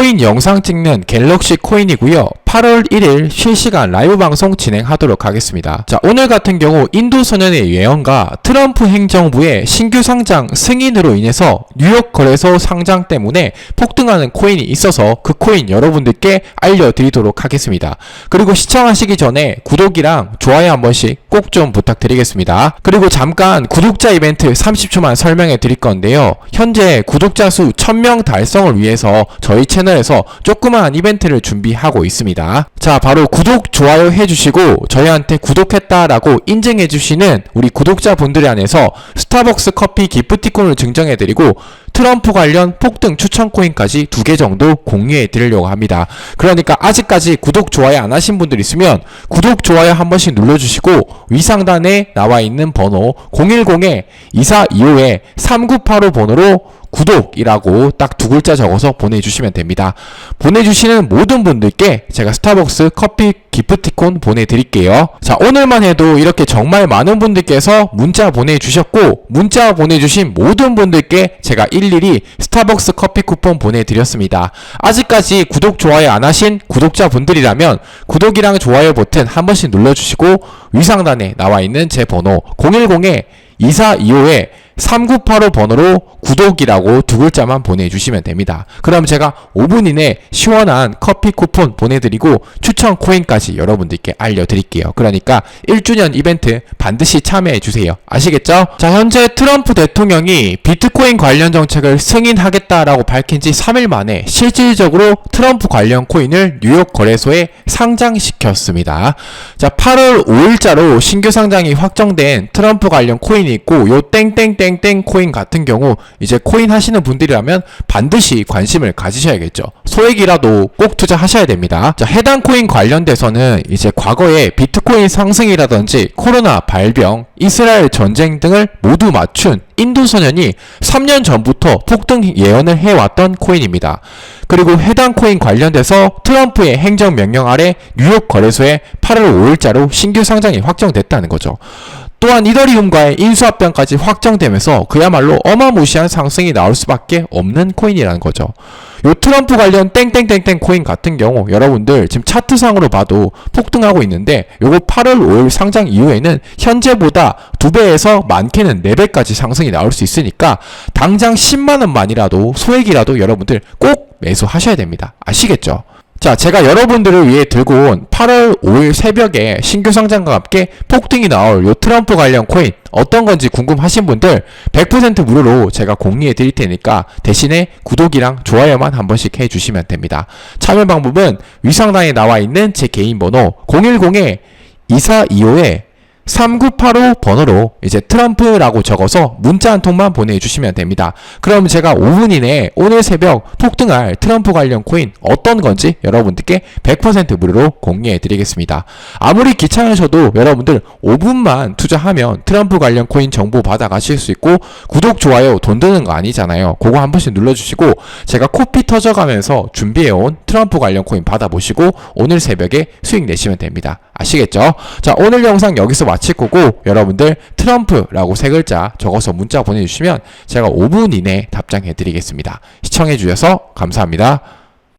코인 영상 찍는 갤럭시 코인이고요. 8월 1일 실시간 라이브 방송 진행하도록 하겠습니다. 자, 오늘 같은 경우 인도 소년의 예언과 트럼프 행정부의 신규 상장 승인으로 인해서 뉴욕 거래소 상장 때문에 폭등하는 코인이 있어서 그 코인 여러분들 께 알려드리도록 하겠습니다. 그리고 시청하시기 전에 구독이랑 좋아요 한 번씩 꼭 좀 부탁드리겠습니다. 그리고 잠깐 구독자 이벤트 30초만 설명해 드릴 건데요. 현재 구독자 수 1000명 달성을 위해서 저희 채널에서 조그마한 이벤트를 준비하고 있습니다. 자, 바로 구독, 좋아요 해주시고 저희한테 구독했다라고 인증해 주시는 우리 구독자분들 안에서 스타벅스 커피 기프티콘을 증정해 드리고 트럼프 관련 폭등 추천 코인까지 두 개 정도 공유해 드리려고 합니다. 그러니까 아직까지 구독, 좋아요 안 하신 분들 있으면 구독, 좋아요 한 번씩 눌러주시고 위상단에 나와 있는 번호 010-2425에 3985 번호로 구독이라고 딱 두 글자 적어서 보내주시면 됩니다. 보내주시는 모든 분들께 제가 스타벅스 커피 기프티콘 보내드릴게요. 자, 오늘만 해도 이렇게 정말 많은 분들께서 문자 보내주셨고, 문자 보내주신 모든 분들께 제가 일일이 스타벅스 커피 쿠폰 보내드렸습니다. 아직까지 구독, 좋아요 안 하신 구독자분들이라면 구독이랑 좋아요 버튼 한 번씩 눌러주시고, 위상단에 나와 있는 제 번호 010에 2425에 3985 번호로 구독이라고 두 글자만 보내주시면 됩니다. 그럼 제가 5분 이내 시원한 커피 쿠폰 보내드리고 추천 코인까지 여러분들께 알려드릴게요. 그러니까 1주년 이벤트 반드시 참여해주세요. 아시겠죠? 자, 현재 트럼프 대통령이 비트코인 관련 정책을 승인하겠다라고 밝힌 지 3일 만에 실질적으로 트럼프 관련 코인을 뉴욕 거래소에 상장시켰습니다. 자, 8월 5일자로 신규 상장이 확정된 트럼프 관련 코인이 있고 요 땡땡땡땡 코인 같은 경우 이제 코인 하시는 분들이라면 반드시 관심을 가지셔야겠죠. 소액이라도 꼭 투자하셔야 됩니다. 자, 해당 코인 관련돼서는 이제 과거에 비트코인 상승이라든지 코로나 발병, 이스라엘 전쟁 등을 모두 맞춘 인도 소년이 3년 전부터 폭등 예언을 해왔던 코인입니다. 그리고 해당 코인 관련돼서 트럼프의 행정명령 아래 뉴욕 거래소에 8월 5일자로 신규 상장이 확정됐다는 거죠. 또한 이더리움과의 인수합병까지 확정되면서 그야말로 어마무시한 상승이 나올 수밖에 없는 코인이라는 거죠. 요 트럼프 관련 땡땡땡땡 코인 같은 경우 여러분들 지금 차트상으로 봐도 폭등하고 있는데 요거 8월 5일 상장 이후에는 현재보다 2배에서 많게는 4배까지 상승이 나올 수 있으니까 당장 10만원만이라도 소액이라도 여러분들 꼭 매수하셔야 됩니다. 아시겠죠? 자, 제가 여러분들을 위해 들고 온 8월 5일 새벽에 신규 상장과 함께 폭등이 나올 요 트럼프 관련 코인 어떤 건지 궁금하신 분들 100% 무료로 제가 공유해 드릴 테니까 대신에 구독이랑 좋아요만 한 번씩 해 주시면 됩니다. 참여 방법은 위상단에 나와 있는 제 개인 번호 010에 2425에 3985 번호로 이제 트럼프라고 적어서 문자 한 통만 보내주시면 됩니다. 그럼 제가 5분 이내에 오늘 새벽 폭등할 트럼프 관련 코인 어떤 건지 여러분들께 100% 무료로 공유해 드리겠습니다. 아무리 귀찮으셔도 여러분들 5분만 투자하면 트럼프 관련 코인 정보 받아 가실 수 있고 구독, 좋아요 돈 드는 거 아니잖아요. 그거 한 번씩 눌러주시고 제가 코피 터져가면서 준비해온 트럼프 관련 코인 받아보시고 오늘 새벽에 수익 내시면 됩니다. 아시겠죠? 자, 오늘 영상 여기서 마칠 거고 여러분들 트럼프라고 세 글자 적어서 문자 보내주시면 제가 5분 이내 답장해 드리겠습니다. 시청해 주셔서 감사합니다.